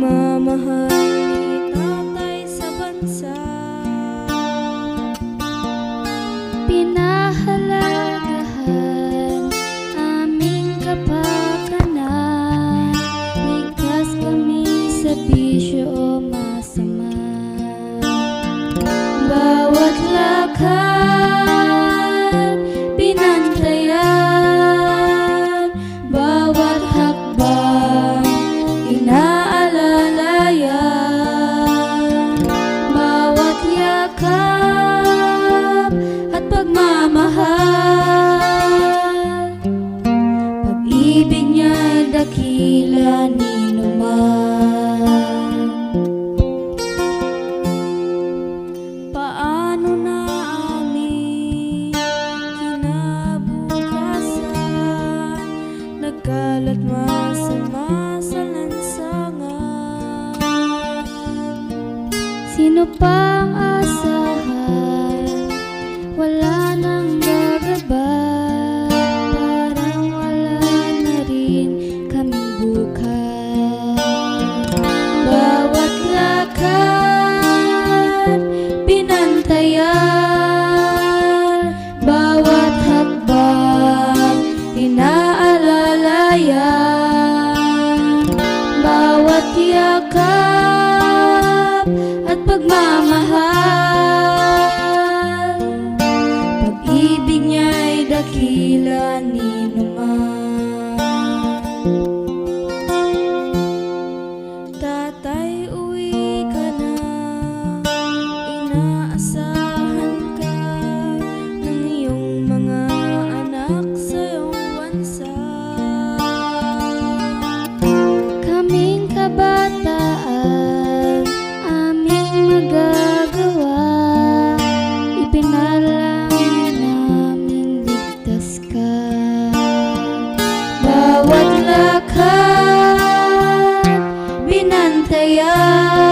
Pagmamahal ni tatay sa bansa. Pinahalagahan aming kapakanan. Ligtas kami sa bisyo o masama. Bawat lakad Sino pang asahan? Wala nang gagabay Parang wala na rin kaming bukas. Bawat lakad Pinantayan. Bawat hakbang Inaalalayan. Bawat yakap Mama. criar.